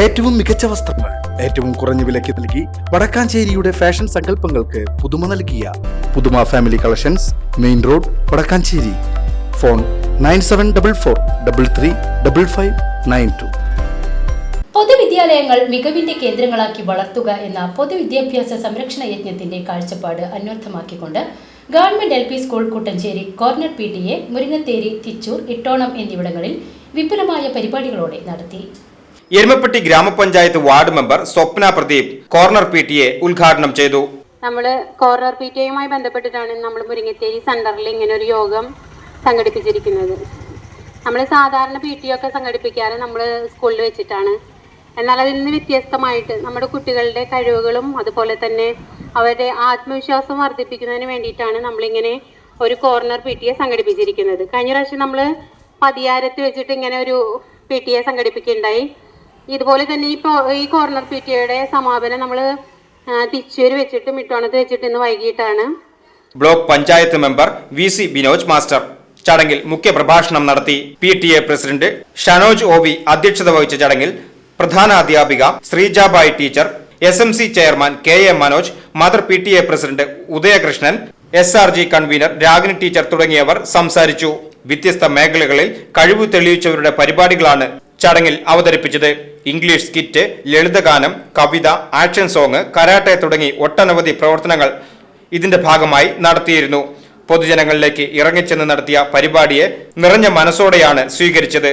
ഏറ്റവും മികച്ച വസ്ത്രങ്ങൾ ഏറ്റവും കുറഞ്ഞ വിലയ്ക്ക് നൽകി വടക്കാഞ്ചേരിയുടെ ഫാഷൻ സങ്കല്പങ്ങൾക്ക് പുതുമ നൽകിയ Puthuma family collections main road Vadakkanchery. Phone nine seven double four double three double five nine two. പൊതുവിദ്യാലയങ്ങൾ മികവിന്റെ കേന്ദ്രങ്ങളാക്കി വളർത്തുക എന്ന പൊതുവിദ്യാഭ്യാസ സംരക്ഷണ യജ്ഞത്തിന്റെ കാഴ്ചപ്പാട് അന്വർത്ഥമാക്കിക്കൊണ്ട് government L P school Kuttanchery corner P T A Muringatheri Thichur Ittonam എന്നിവിടങ്ങളിൽ വിപുലമായ പരിപാടികളോടെ നടത്തി. എരുമപ്പെട്ടി ഗ്രാമപഞ്ചായത്ത് ward member Swapna Pradeep corner P T A ഉദ്ഘാടനം ചെയ്തു. നമ്മൾ കോർണർ പി ടി എയുമായി ബന്ധപ്പെട്ടിട്ടാണ് നമ്മൾ മുരിങ്ങത്തേരി സെന്ററിൽ ഇങ്ങനെ ഒരു യോഗം സംഘടിപ്പിച്ചിരിക്കുന്നത്. നമ്മൾ സാധാരണ പി ടി ഒക്കെ സംഘടിപ്പിക്കാറ് നമ്മൾ സ്കൂളിൽ വെച്ചിട്ടാണ്. എന്നാൽ അതിൽ നിന്ന് വ്യത്യസ്തമായിട്ട് നമ്മുടെ കുട്ടികളുടെ കഴിവുകളും അതുപോലെ തന്നെ അവരുടെ ആത്മവിശ്വാസം വർദ്ധിപ്പിക്കുന്നതിന് വേണ്ടിയിട്ടാണ് നമ്മളിങ്ങനെ ഒരു കോർണർ പി ടി എ സംഘടിപ്പിച്ചിരിക്കുന്നത്. കഴിഞ്ഞ പ്രാവശ്യം നമ്മൾ പതിയാരത്ത് വെച്ചിട്ട് ഇങ്ങനെ ഒരു പി ടി എ സംഘടിപ്പിക്കുകയുണ്ടായി. ഇതുപോലെ തന്നെ ഈ ഈ കോർണർ പി ടി എയുടെ സമാപനം നമ്മൾ തിച്ചൂര് വെച്ചിട്ട് മിട്ടോണത്ത് വെച്ചിട്ട് ഇന്ന് വൈകിട്ടാണ്. Block panchayat member V C Binoj master ചടങ്ങിൽ മുഖ്യ പ്രഭാഷണം നടത്തി P T A president Shanoj O അധ്യക്ഷത വഹിച്ച ചടങ്ങിൽ പ്രധാന അധ്യാപിക Sreejabai teacher S M C chairman K A Manoj mother P T A president Udayakrishnan S R G convener Ragini teacher തുടങ്ങിയവർ സംസാരിച്ചു. വ്യത്യസ്ത മേഖലകളിൽ കഴിവ് തെളിയിച്ചവരുടെ പരിപാടികളാണ് ചടങ്ങിൽ അവതരിപ്പിച്ചത് ഇംഗ്ലീഷ് സ്കിറ്റ് ലളിതഗാനം കവിത ആക്ഷൻ സോങ് കരാട്ടെ തുടങ്ങി ഒട്ടനവധി പ്രവർത്തനങ്ങൾ ഇതിന്റെ ഭാഗമായി നടത്തിയിരുന്നു. പൊതുജനങ്ങളിലേക്ക് ഇറങ്ങിച്ചെന്ന് നടത്തിയ പരിപാടിയെ നിറഞ്ഞ മനസ്സോടെയാണ് സ്വീകരിച്ചത്.